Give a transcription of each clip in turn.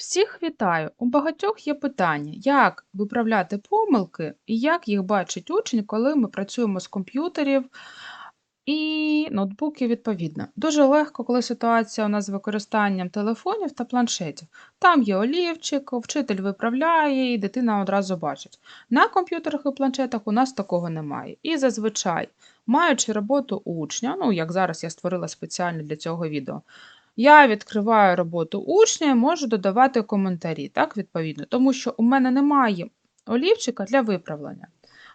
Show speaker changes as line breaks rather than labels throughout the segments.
Всіх вітаю! У багатьох є питання, як виправляти помилки і як їх бачить учень, коли ми працюємо з комп'ютерів і ноутбуків відповідно. Дуже легко, коли ситуація у нас з використанням телефонів та планшетів. Там є олівчик, вчитель виправляє, і дитина одразу бачить. На комп'ютерах і планшетах у нас такого немає. І зазвичай, маючи роботу учня, ну як зараз я створила спеціально для цього відео, я відкриваю роботу учня і можу додавати коментарі, так, відповідно, тому що у мене немає олівчика для виправлення.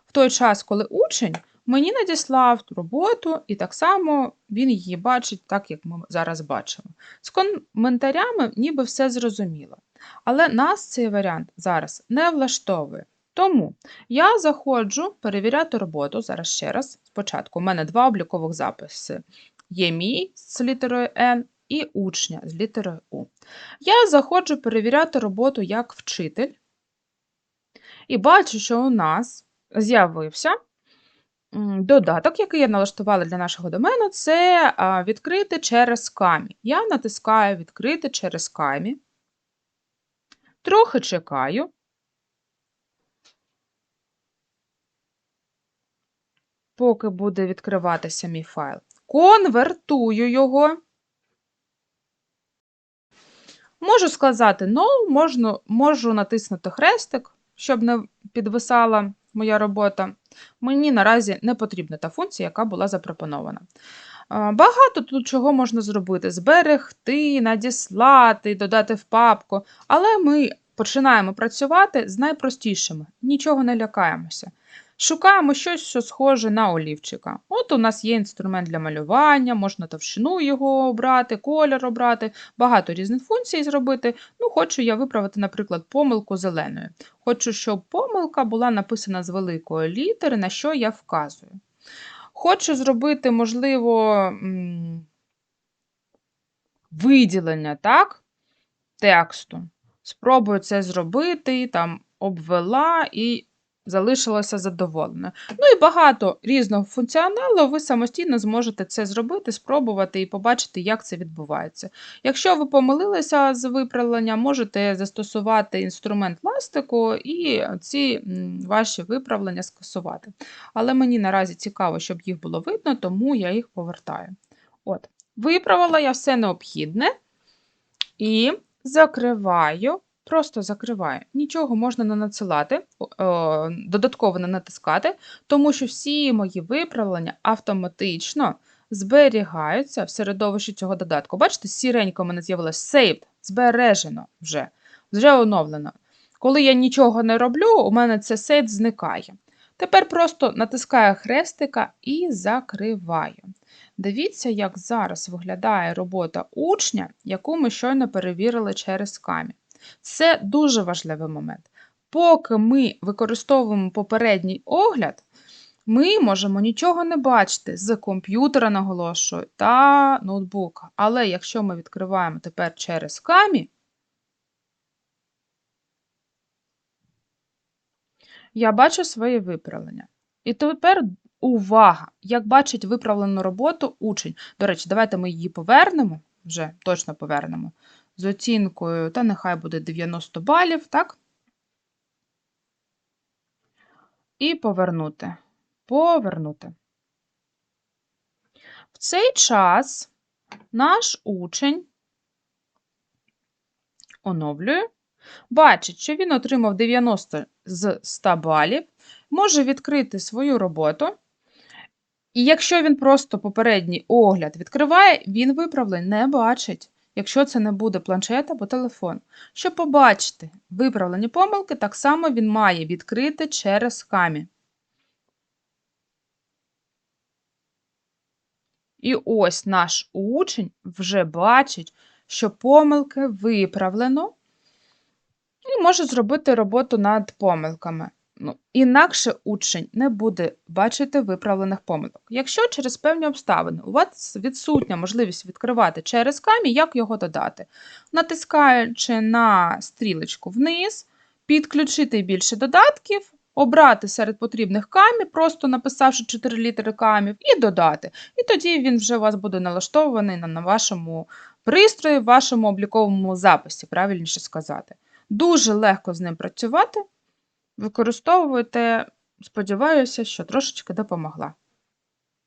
В той час, коли учень мені надіслав роботу, і так само він її бачить, так як ми зараз бачимо. З коментарями ніби все зрозуміло. Але нас цей варіант зараз не влаштовує. Тому я заходжу перевіряти роботу. Зараз ще раз. Спочатку у мене два облікових записи. Є мій з літерою N і учня з літерою У. Я заходжу перевіряти роботу як вчитель. І бачу, що у нас з'явився додаток, який я налаштувала для нашого домену, це відкрити через камі. Я натискаю відкрити через камі. Трохи чекаю. Поки буде відкриватися мій файл. Конвертую його. Можу сказати no, можна, можу натиснути хрестик, щоб не підвисала моя робота. Мені наразі не потрібна та функція, яка була запропонована. Багато тут чого можна зробити: зберегти, надіслати, додати в папку. Але ми починаємо працювати з найпростішими, нічого не лякаємося. Шукаємо щось, що схоже на олівчика. От у нас є інструмент для малювання, можна товщину його обрати, колір обрати, багато різних функцій зробити. Ну, Хочу я виправити, наприклад, помилку зеленою. Хочу, щоб помилка була написана з великої літери, на що я вказую. Хочу зробити, можливо, виділення так, тексту. Спробую це зробити, там обвела і залишилася задоволеною. Ну і багато різного функціоналу, ви самостійно зможете це зробити, спробувати і побачити, як це відбувається. Якщо ви помилилися з виправленням, можете застосувати інструмент ластику і ці ваші виправлення скасувати. Але мені наразі цікаво, щоб їх було видно, тому я їх повертаю. От, Виправила я все необхідне і закриваю Просто закриваю. Нічого можна не надсилати, додатково не натискати, тому що всі мої виправлення автоматично зберігаються в середовищі цього додатку. Бачите, сіренько в мене з'явилось saved, збережено вже, вже оновлено. Коли я нічого не роблю, у мене це сейв зникає. Тепер просто натискаю хрестика і закриваю. Дивіться, як зараз виглядає робота учня, яку ми щойно перевірили через камінь. Це дуже важливий момент. Поки ми використовуємо попередній огляд, ми можемо нічого не бачити з комп'ютера, наголошую, та ноутбука. Але якщо ми відкриваємо тепер через камі, я бачу своє виправлення. І тепер увага! Як бачить виправлену роботу учень. До речі, давайте ми її повернемо, вже точно повернемо з оцінкою, та нехай буде 90 балів, так? І повернути. Повернути. В цей час наш учень оновлює, бачить, що він отримав 90 з 100 балів, може відкрити свою роботу. І якщо він просто попередній огляд відкриває, він виправлень не бачить якщо це не буде планшет або телефон. Щоб побачити виправлені помилки, так само він має відкрити через камі. І ось наш учень вже бачить, що помилки виправлено, і може зробити роботу над помилками. Ну, Інакше учень не буде бачити виправлених помилок. Якщо через певні обставини у вас відсутня можливість відкривати через камінь, як його додати? Натискаючи на стрілочку вниз, підключити більше додатків, обрати серед потрібних камів, просто написавши 4 літери камів, і додати. І тоді він вже у вас буде налаштований на вашому Пристрої вашому обліковому записі, правильніше сказати. Дуже легко з ним працювати. Використовуйте, сподіваюся, що трошечки допомогла.